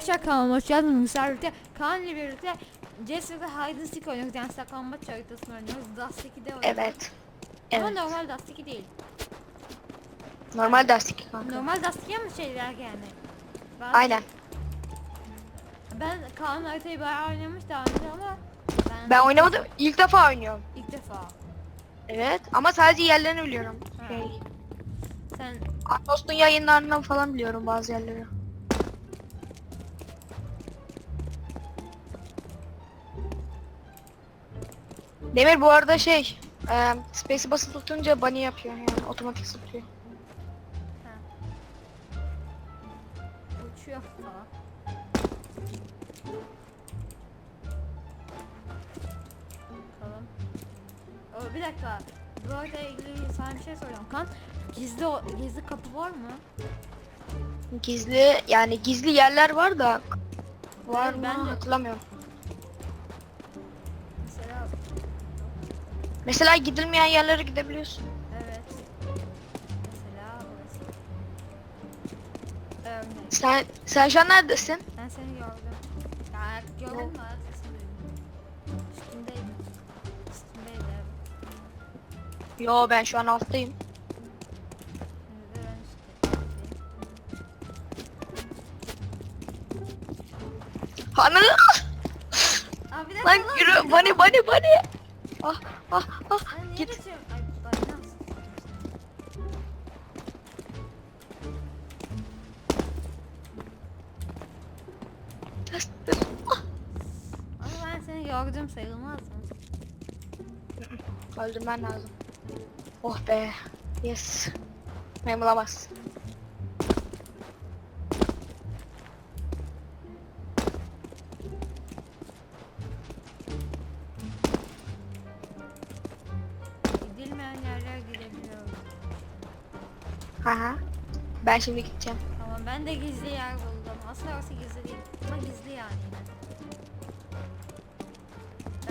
Arkadaşlar kanalıma hoş geldiniz. Birlikte Kaan ile birlikte CS'de Hide and Seek oynuyoruz. Yani saklanmaç haritasını oynuyoruz. Dust 2'de oynuyoruz. Evet. Ama Evet. normal Dust 2 değil. Normal derslik kanka. Normal Dust 2 ama şeyler yani. Bazı- Aynen. Ben Kaan haritayı bayağı oynamış daha önce ama ben, Ben oynamadım. İlk defa oynuyorum. ilk defa. Evet. Ama sadece yerlerini biliyorum. Ha. Şey. Sen Atmos'un yayınlarından falan biliyorum bazı yerleri. Demir bu arada şey, e, space'i basılı tutunca bunny yapıyor yani otomatik zıplıyor. uçuyor falan. Bakalım. O, bir dakika. Bu arada ilgili sana bir şey soracağım kan. Gizli o- gizli kapı var mı? Gizli yani gizli yerler var da var Ben- mı ben de- hatırlamıyorum. Mesela gidilmeyen yerlere gidebiliyorsun. evet. Mesela burası. Örnek. Sen sen şu an neredesin? Ben seni gördüm. Ya gördün mü? Ayak sesini duydum. Evet. Yo ben şu an alttayım. Şimdi de ben üstteyim. Ananı Aa bir dakika lan yürü bunny bunny bunny. Ah ah ah git. geçiyorum? Ay dayanamaz. Ah. Ama ben seni gördüm sayılmaz mı? Öldürmen lazım. Oh be. Yes. Beni bulamaz. Haha. Ben şimdi gideceğim. Tamam ben de gizli yer buldum. Aslında orası gizli değil. Ama gizli yani.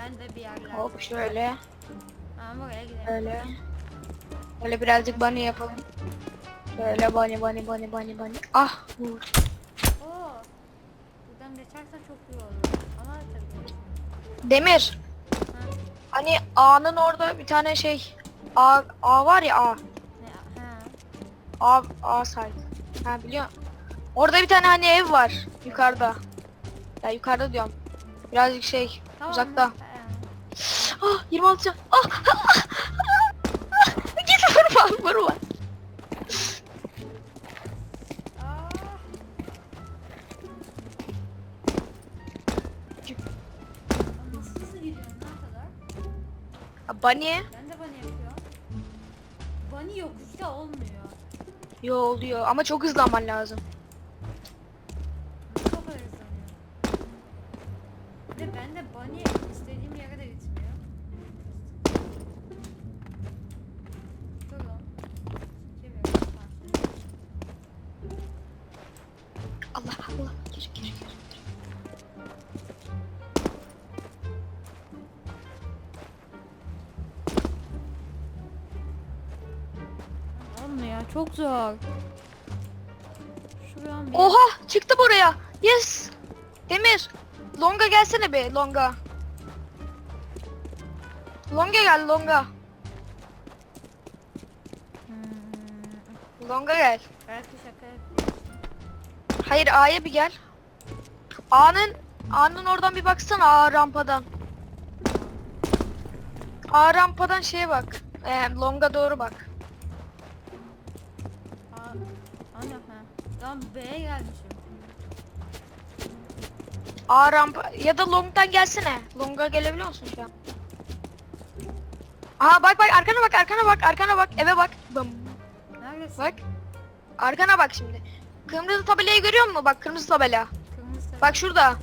Ben de bir yerler Hop şöyle. Ama buraya gidelim. Öyle. Öyle birazcık bunny yapalım. Şöyle bunny bunny bunny bunny bunny. Ah vur. Oo. Buradan geçersen çok iyi olur. Ama tabii. Demir. Ha, Hani A'nın orada bir tane şey. A, A var ya A. A, A site. Ha biliyor. Orada bir tane hani ev var yukarıda. Ya yukarıda diyorum. Birazcık şey Tamam. uzakta. Ha, Ah 26 can. Ah. Git vurma vurma. Aa. Yo oluyor ama çok hızlanman lazım. Kadar hızlanıyor? Bir de ben bunny çok zor. Şuradan bir... Oha çıktı buraya. Yes. Demir. Longa gelsene be Longa. Longa gel Longa. Hmm, Longa gel. belki şaka yapıyorsun. Hayır A'ya bir gel. A'nın A'nın oradan bir baksana A rampadan. A rampadan şeye bak. Ee, Long'a doğru bak. Aa, ana ha. Tamam B'ye gelmişim. A rampa ya da Long'dan gelsene. Long'a gelebiliyor musun şu an? Aha bak bak arkana bak arkana bak arkana bak eve bak. Bım. Neredesin? Bak. Arkana bak şimdi. Kırmızı tabelayı görüyor musun? Bak kırmızı tabela. Kırmızı. Bak şurada.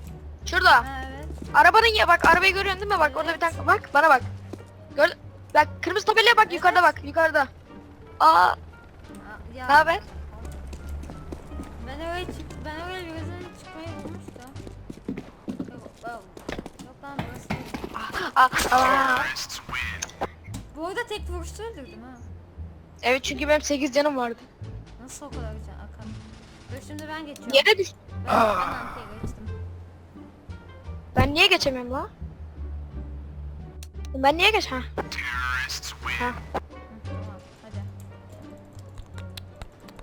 Şurada. Ha evet. Arabanın ya bak arabayı görüyorsun değil mi? Bak orada bir tane bak bana bak. Gör bak kırmızı tabelaya bak Evet. yukarıda bak yukarıda. Aa, ya, ne haber? Ben öyle çık ben öyle birazdan çıkmayı bulmuştum. Yok, yok. Yok lan burası değil. Aa, aa. Bu arada tek vuruşta öldürdüm ha. Evet çünkü benim 8 canım vardı. Nasıl o kadar güzel Akan? Dur şimdi ben geçiyorum. Yere düş. Ben, ben geçiyorum. Ben niye geçemiyorum la? Ben niye geç ha? Hı, tamam. Hadi.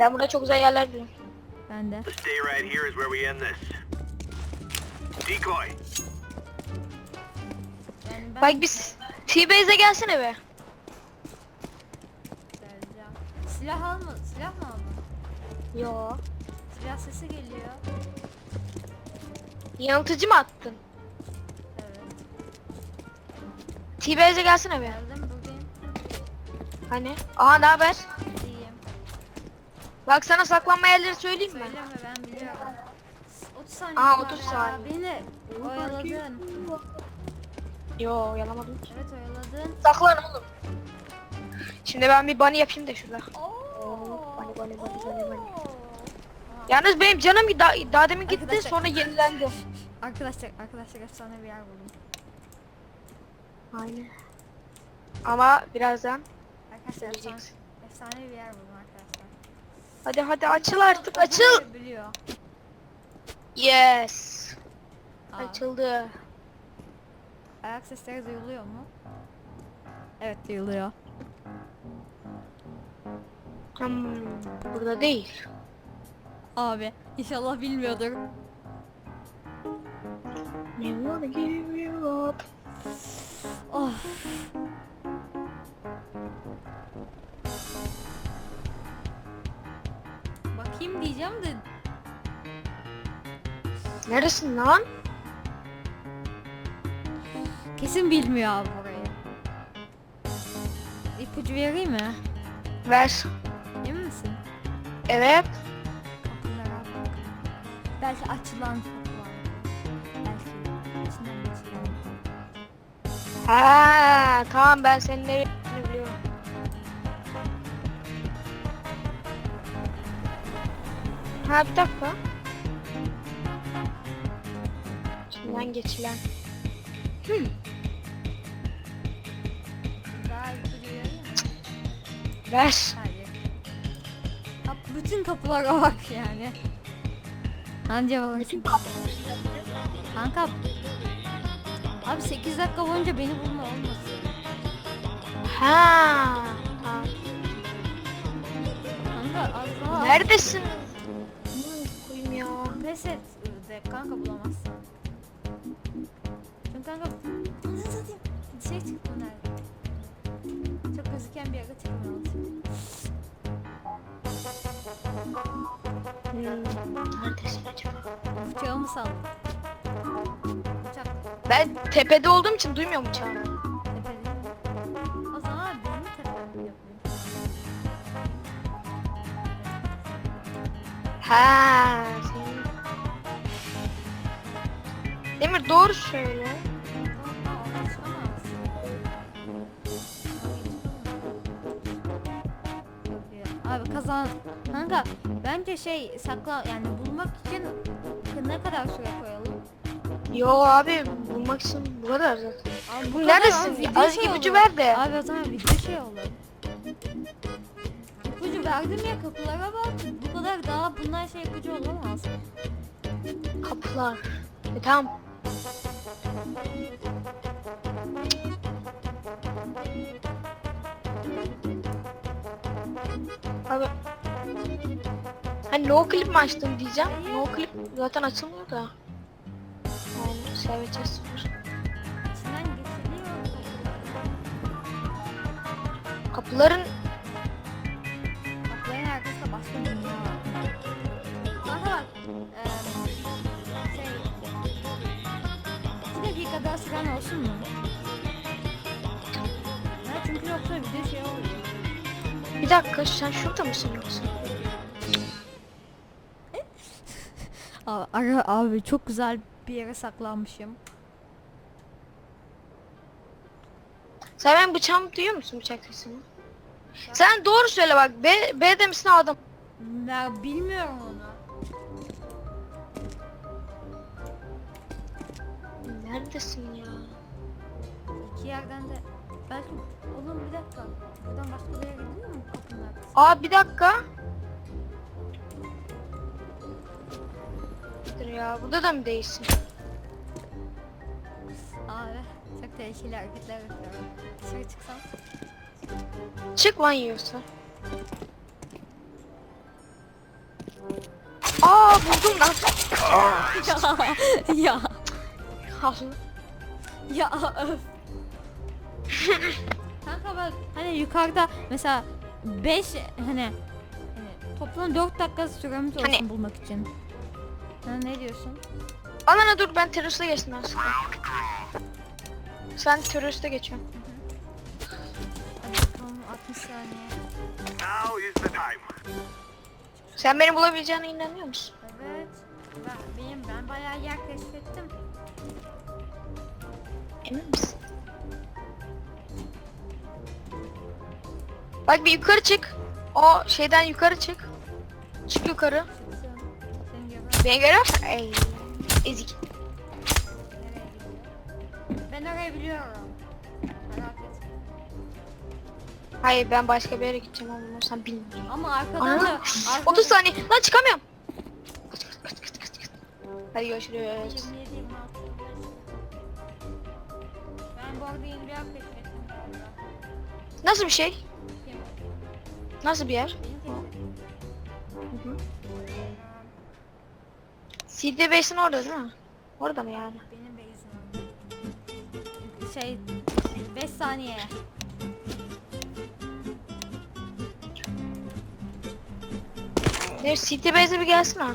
Ben burada çok güzel yerler biliyorum. Ben de. Stay right here is where we end this. Decoy. Yani ben Bak biz T-Base'e gelsene be. Silah alma. Silah mı aldın? Yo. Silah sesi geliyor. Yanıltıcı mı attın? Evet. T-Base'e gelsene be. Geldim buradayım. Hani? Aha ne haber? Bak sana saklanma yerleri söyleyeyim mi? Söyleme ben biliyorum. 30 saniye Aa, var 30 ya. saniye. Beni oyaladın. Yo yalamadım. Evet oyaladın. Saklan oğlum. Şimdi ben bir bunny yapayım da şurada. Oo. Bunny, bunny, bunny, bunny, bunny. Yalnız benim canım da, daha demin gitti Arkadaşlar- sonra yenilendi. Arkadaşlar arkadaşlar efsane bir yer buldum. Aynen. Ama birazdan Arkadaşlar efsane, efsane bir yer buldum. Hadi hadi açıl artık açıl. Biliyor. Yes. Aa, Açıldı. ayak sesleri duyuluyor mu? Evet duyuluyor. Hmm, burada değil. Abi inşallah bilmiyordur. Never wanna give you up. Of. Bakayım diyeceğim de Neresin lan? kesin bilmiyor abi burayı. İpucu vereyim mi? Ver. Emin misin? Evet. Kapılara bak. Belki açılan kapılar. Belki içinden geçilen. Ha, tamam ben senin nereye Ha bir dakika. İçinden geçilen. Hmm. Ver. Kap bütün kapılara bak yani. Anca bak. Bütün kapı. Kanka. Abi 8 dakika boyunca beni bulma olmasın. Ha. Tamam. Kanka az daha. Neredesin? Hmm. Pes et de kanka bulamazsın. Çünkü kanka anasını satayım. Şey çıktı nerede? Çok gözüken bir yere çıkmalısın. Hmm, neredesin acaba? Bıçağımı saldım. Bıçak Ben tepede olduğum için duymuyorum uçağı. tepede. O zaman benim tepemde yapayım. Ha, doğru söyle. Abi kazan. Kanka bence şey sakla yani bulmak için ne kadar süre koyalım? Yo abi bulmak için bu kadar zaten. Abi Bu kadar neredesin? abi, video Az şey ipucu ver de. Abi o zaman video şey olur. İpucu verdim ya kapılara bak. Bu kadar daha bundan şey ipucu olamaz. Kapılar. E tamam. Abi. Hani no clip mi açtım diyeceğim. No clip zaten açılmıyor da. Yani seveceğiz sıfır. Kapıların Kapıların arkasında başka bir var. Bak. eee, dakika daha süren olsun mu? Ya çünkü yoksa video şey oluyor. bir dakika sen şurada mısın yoksa? Abi, ara- abi çok güzel bir yere saklanmışım. Sen benim bıçağımı duyuyor musun bıçak sesini? Sen doğru söyle bak. B, B'de misin A'da mı? Ya bilmiyorum onu. Neredesin ya? İki yerden de belki oğlum bir dakika. Buradan başka bir yere gidiyor mu kapının arkası? Aa bir dakika. Dur ya burada da mı değilsin? Çok tehlikeli hareketler yapıyorum. Dışarı çıksam. Çık lan yiyorsa. Aa buldum lan. ya ya Allah. ya öf. Kanka bak hani yukarıda mesela 5 hani, hani toplam 4 dakika süremiz olsun Hani- bulmak için. Ha, ne diyorsun? Alana dur ben teröriste geçtim aslında. Sen teröriste geçiyorsun. Hadi bakalım 60 saniye. Now is the time. Sen beni bulabileceğine inanıyor musun? Evet. Ben, benim ben bayağı yer keşfettim. Emin misin? Bak bir yukarı çık. O şeyden yukarı çık. Çık yukarı. Beni görüyorsan ey. Ezik. Ben orayı biliyorum. Merak etme. Hayır ben başka bir yere gideceğim ama sen bilmiyorsun. Ama arkadan Ana. da arkadan 30 saniye. Lan çıkamıyorum. Kaç kaç kaç kaç kaç kaç. Hadi görüşürüz. 27 26 25. Ben bu arada yeni bir yer keşfettim galiba. Nasıl bir şey? Kim? Nasıl bir yer? CD Base'in orada değil mi? Orada mı yani? Benim base'im. Şey 5 saniye. Ne CD Base'e bir gelsin ha.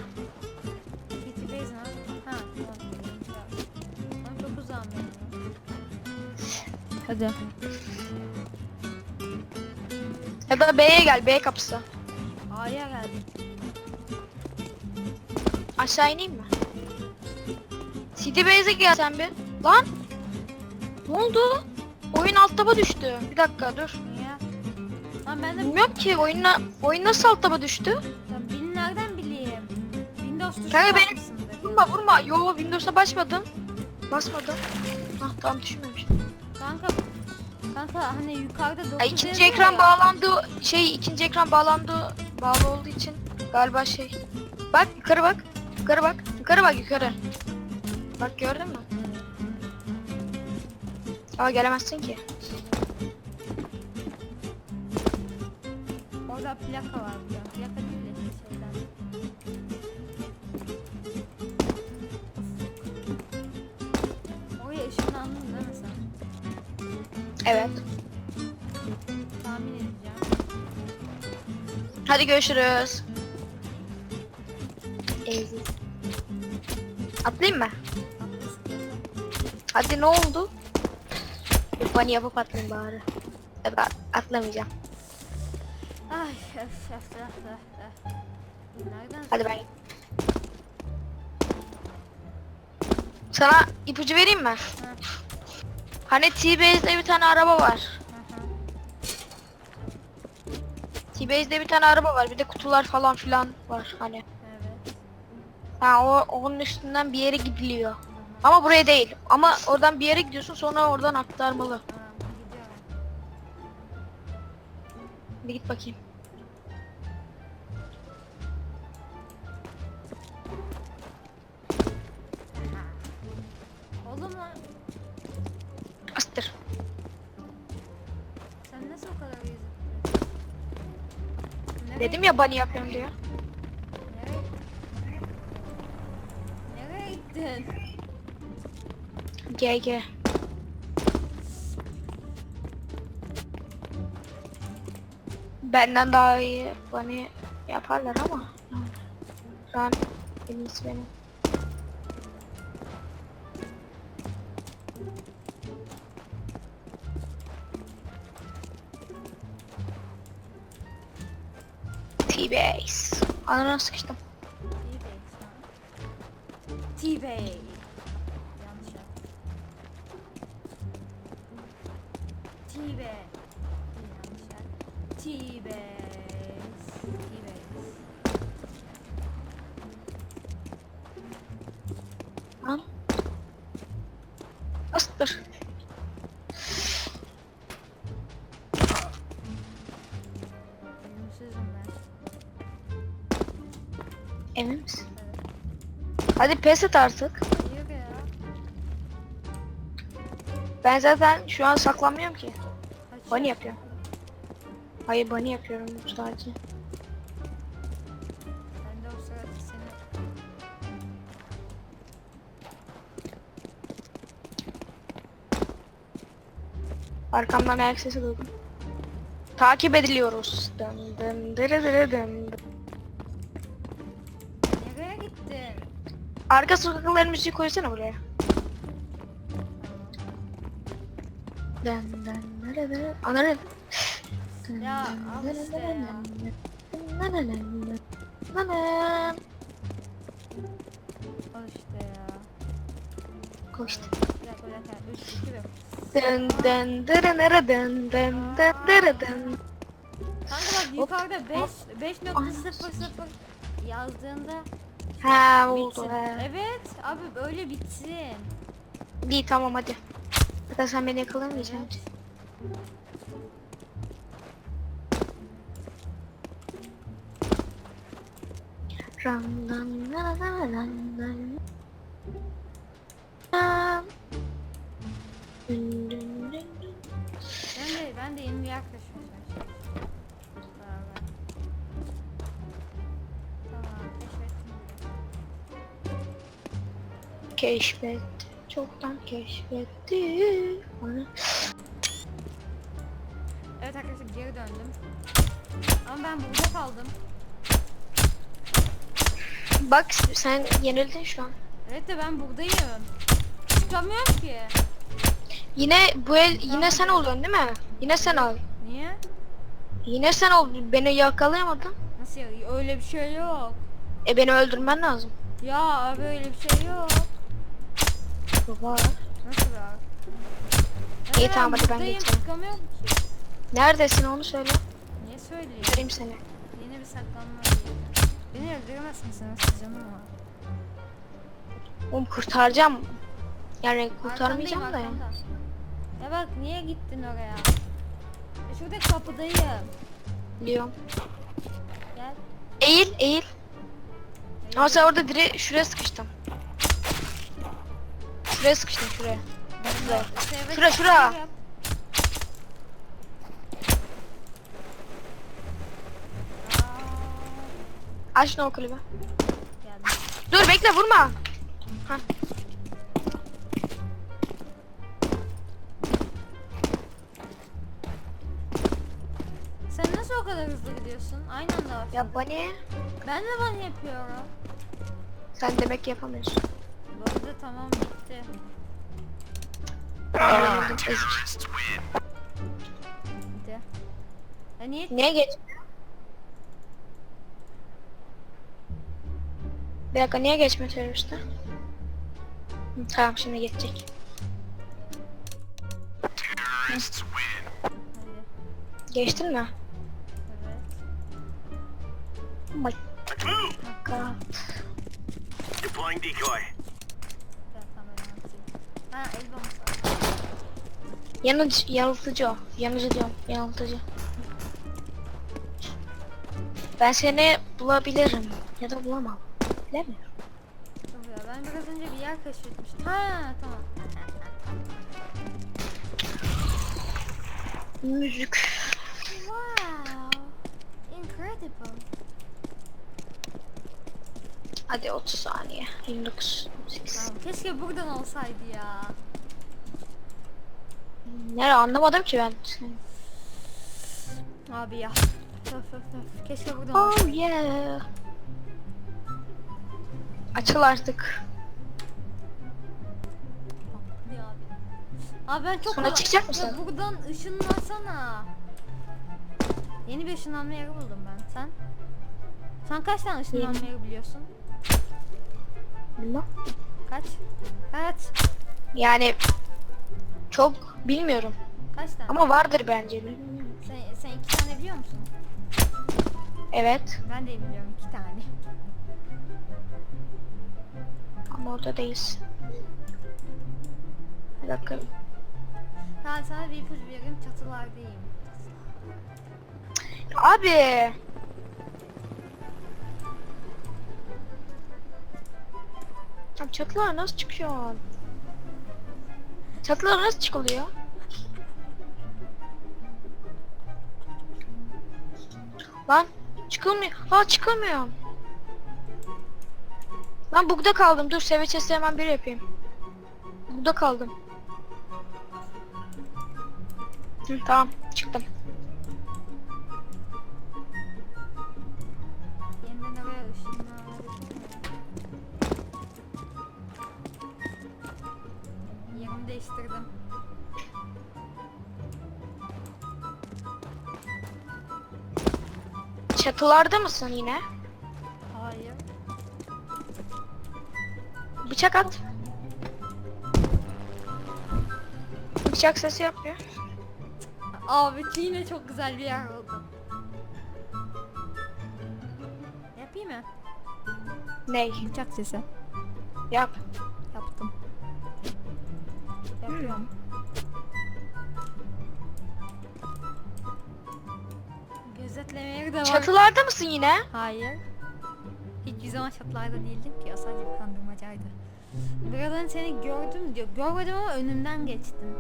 Hadi. Ya da B'ye gel B kapısı. A'ya geldim. Aşağı ineyim mi? CD Base'e gel sen bir. Lan! Ne oldu? Oyun alt taba düştü. Bir dakika dur. Niye? Lan ben de Bilmiyorum ki oyunla oyun nasıl alt taba düştü? Lan bil nereden bileyim? Windows tuşuna Kanka benim- basmışsındır. Vurma vurma. Yo Windows'a basmadım. Basmadım. Hah tamam düşmemiş. Kanka kanka hani yukarıda 9 Ya ikinci ekran bağlandı. Şey ikinci ekran bağlandı. Bağlı olduğu için galiba şey. Bak yukarı bak. Yukarı bak. Yukarı bak yukarı. Bak gördün mü? Ama gelemezsin ki. Orada plaka var. Plaka değil Evet. Tahmin edeceğim. Hadi görüşürüz. Ezik. Atlayayım mı? Hadi ne oldu? Pani yapıp atlayayım bari. Da atlamayacağım. Ay öf öf öf öf. Nereden? Hadi ben. Sana ipucu vereyim mi? Ha, Hani T-Base'de bir tane araba var. hı hı. T-Base'de bir tane araba var. Bir de kutular falan filan var hani. Evet. Ha o onun üstünden bir yere gidiliyor. Ama buraya değil. Ama oradan bir yere gidiyorsun sonra oradan aktarmalı. Gidiyorum. Bir git bakayım. Nasıl o kadar Nereye- Dedim ya bunny yapıyorum diyor. Nereye? Gittin? GG. Benden daha iyi bunny yaparlar ama. Şu an en iyisi benim. Anana sıkıştım. T-Base. Yanlış yaptım. T-Base. Yanlış yaptım. T-Base. Lan. Astır. Emin misin? Hadi pes et artık. Hayır ya. Ben zaten şu an saklanmıyorum ki. Kaç Bunny ya? yapıyorum. Hayır bunny yapıyorum sadece. Ben de o sırada seni... Arkamdan ayak sesi duydum. Takip ediliyoruz. Dın dın dırı dırı dın. Arka sokakların müziği koysana buraya. Dırı dırı. Anladın? Dın Ya, al işte ya. dın. Al işte ya. Koştu. Bir dakika bir dakika. 3, 2, 1. Dın dın dırı dırı dın dın dın dırı dın. Kanka bak yukarıda 5 5.00 yazdığında Ha oldu bitsin. he. Evet abi böyle bitsin. İyi tamam hadi. Hatta sen beni yakalamayacaksın. Evet. Ram ram la la la la la. Ben de ben de yeni bir yer Keşfetti. Çoktan keşfetti. Onu- Evet arkadaşlar geri döndüm. Ama ben burada kaldım. Bak sen yenildin şu an. Evet de ben buradayım. Çıkamıyorum ki. Yine bu el yine sen oldun değil mi? Yine sen ol. Niye? Yine sen ol. Beni yakalayamadın. Nasıl ya? Öyle bir şey yok. E beni öldürmen lazım. Ya abi öyle bir şey yok. Var. Nasıl var? İyi, tamam, hadi ben buradayım, geçelim. Çıkamıyorum ki. Neredesin onu söyle. Niye söyleyeyim? Göreyim seni. Yeni bir saklanma yeri. Beni öldüremezsin sen nasıl canım var. Oğlum kurtaracağım. Yani kurtarmayacağım da Arkandayım, ya. arkanda. Ya bak niye gittin oraya? E şurada kapıdayım. Biliyorum. Gel. Eğil eğil. Ama sen orada dire şuraya sıkıştın. Şuraya sıkıştın şuraya. Şuraya. Şura, şura. Aç kulübü. geldim. Dur bekle vurma. Ha. Sen nasıl o kadar hızlı gidiyorsun? Aynı anda var. Ya bani. Ben de ben yapıyorum. Sen demek yapamıyorsun. Arada tamam bitti. Ezik. Bitti. Ya niye? Niye geç? Bir dakika niye geçme teröriste? Tamam şimdi geçecek. Geçtin mi? Evet. Oh my god. Deploying decoy. Ha el bombası. Yanıcı, yanıltıcı o. Yanıcı diyorum, yanıltıcı. Ben seni bulabilirim ya da bulamam. Bilemiyorum. Dur ya ben biraz önce bir yer keşfetmiştim. Ha tamam. Müzik. Wow. Incredible. Hadi 30 saniye. 29, 28. Tamam, keşke buradan olsaydı ya. Nere anlamadım ki ben. Abi ya. Öf öf öf. Keşke buradan Oh olsaydı. yeah. Açıl artık. Abi. Abi ben çok Sonra çıkacak Ya mısın? buradan ışınlansana. Yeni bir ışınlanma yeri buldum ben. Sen? Sen kaç tane ışınlanma yeri biliyorsun? Bilmem. Kaç? Kaç? Yani çok bilmiyorum. Kaç tane? Ama vardır bence. Sen, sen iki tane biliyor musun? Evet. Ben de biliyorum iki tane. Ama orada değilsin. Bir dakika. Ben sana bir ipucu vereyim çatılardayım. Abi. Abi çatılar nasıl çıkıyor? Çatılara nasıl çıkılıyor? Lan çıkılmıyor. Ha çıkamıyor. Ben bugda kaldım. Dur seve chest'i hemen bir yapayım. Bugda kaldım. Hı, tamam çıktım. Değiştirdim. Çatılarda mısın yine? Hayır. Bıçak at. Bıçak sesi yapıyor. Abi yine çok güzel bir yer oldu. Yapayım mı? Ney? Bıçak sesi. Yap. Yaptım. Yapıyorum. Gözetlemeleri de var. Çatılarda mısın yine? Hayır. Hiçbir zaman çatılarda değildim ki. O sadece bir kandırmacaydı. Birazdan seni gördüm diyor. Görmedim ama önünden geçtim.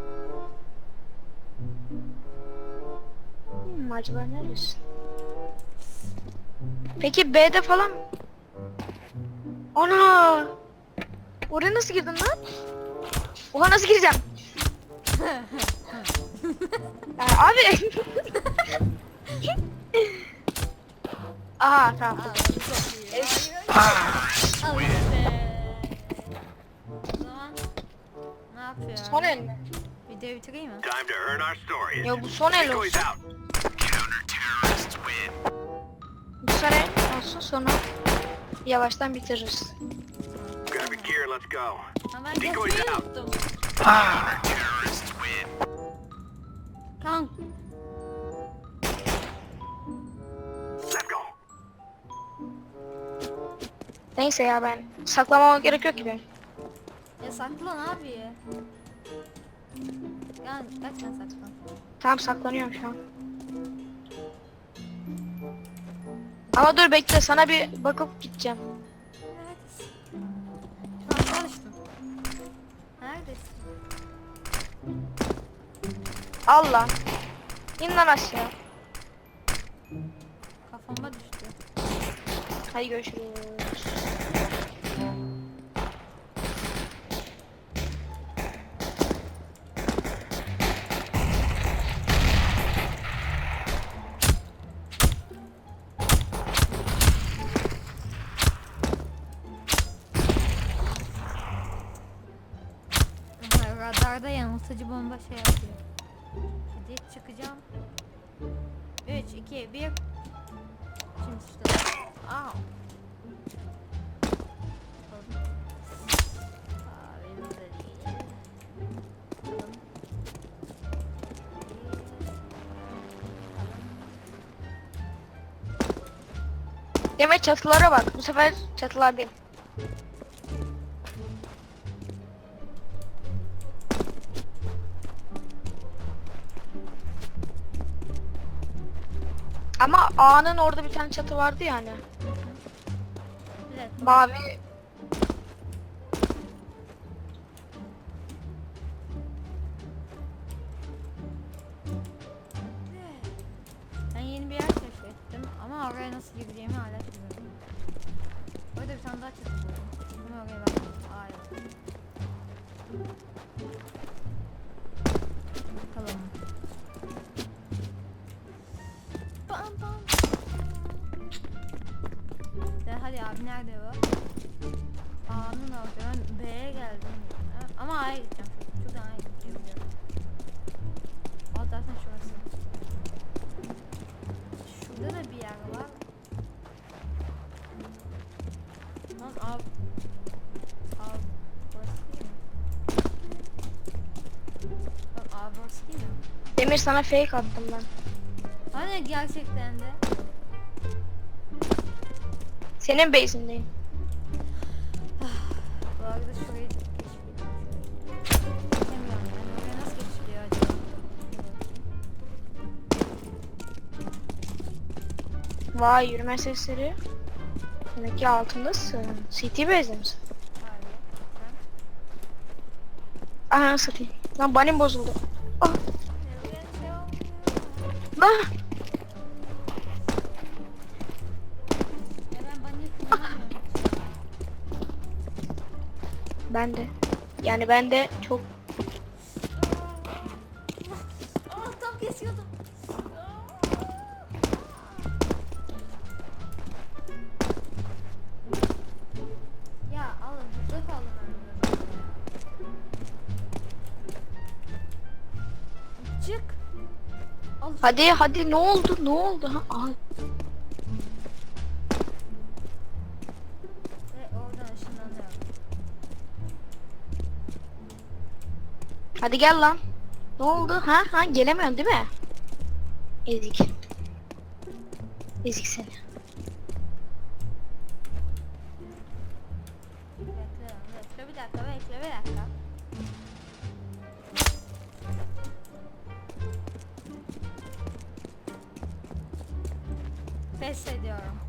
Hmm, acaba neredesin? Peki B'de falan... Ana! Oraya nasıl girdin lan? Oha nasıl gireceğim? Ya abi! Aha tamam. Al işte. O zaman ne yapıyor? Son el mi? Videoyu bitireyim mi? Time to earn our stories. Ya bu son el Decoys olsun. out. Counter-terrorists win. Bu son el olsun sonra yavaştan bitiririz. Grab your gear, let's go. Ha ben Decoys geçmeyi out. unuttum. Counter-terrorists win. Neyse ya ben saklamama gerek yok ki benim. Ya saklan abi. Gel kaçma saklan. Tamam saklanıyorum şu an. Ama dur bekle sana bir bakıp gideceğim. Neredesin? Şu an konuştum. Neredesin? Allah. İn lan aşağı. Kafama düştü. Hadi görüşürüz. Radarda yanıltıcı bomba şey yapıyor. Hadi çıkacağım. 3, 2, 1. Şimdi işte. Benim. Bakalım. Demek çatılara bak. Bu sefer çatılar değil. Ama A'nın orada bir tane çatı vardı yani. Bir dakika. Mavi Demir sana fake attım ben. Hani gerçekten de. Senin base'indeyim. Bu arada şurayı keşfediyorum. Geçemiyorum ben. Oraya nasıl geçiliyor acaba? Bir bakayım. Vay yürüme sesleri. Demek ki altındasın. CT base'de misin? Hayır. Aha satayım. Lan banim bozuldu. Yani ben de çok Aa tam kesiyordum. Ya alın burada kaldım önümde. Çık. Al. Hadi hadi ne oldu ne oldu ha? Hadi gel lan. Ne oldu ha? Ha gelemiyorsun değil mi? Ezik. Ezik seni. Bekle bekle bir dakika bekle bir dakika. Pes ediyorum.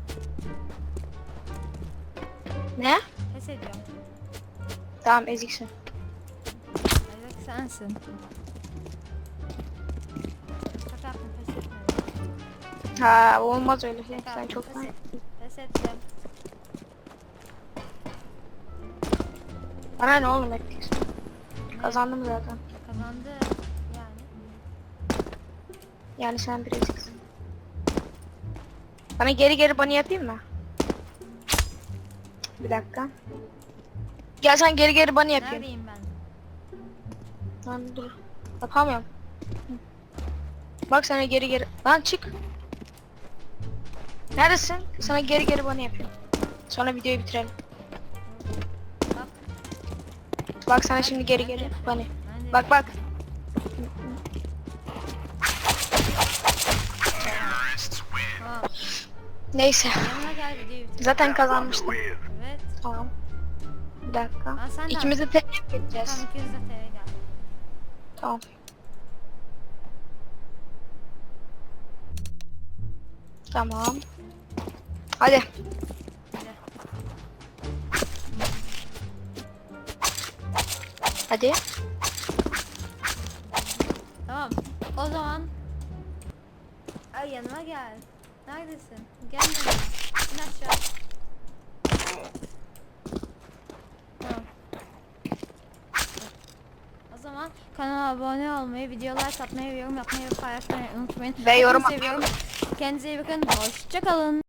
Ne? Pes ediyorum. Tamam eziksin. Sensin. Şaka yaptım pes etmedim. Ha olmaz öyle şey. Sen çok pes, et, pes ettim. Bana ne oğlum? Ne? Kazandım zaten. Kazandı yani. Yani sen bir eziksin. Bana geri geri bana yapayım mı? Bir dakika. Gel sen geri geri bana yapayım. Neredeyim ben? Lan dur. Yapamıyorum. Hı. Bak sana geri geri. Lan çık. Neredesin? Sana geri geri bana yapayım. Sonra videoyu bitirelim. Bak. Bak sana şimdi geri geri bana. Bak bak. Tamam. Neyse. Zaten kazanmıştım. Evet. Tamam. Bir dakika. İkimiz de tek gideceğiz. Tam 200 de gel. Tamam. Tamam. Hadi. Hadi. Tamam. O zaman Ay yanıma gel. Neredesin? Gel yanıma. Aşağı. Tamam. O zaman kanala abone olmayı, videolar atmayı, yorum yapmayı ve paylaşmayı unutmayın. Ve yorum seviyorum. Kendinize iyi bakın. Hoşçakalın.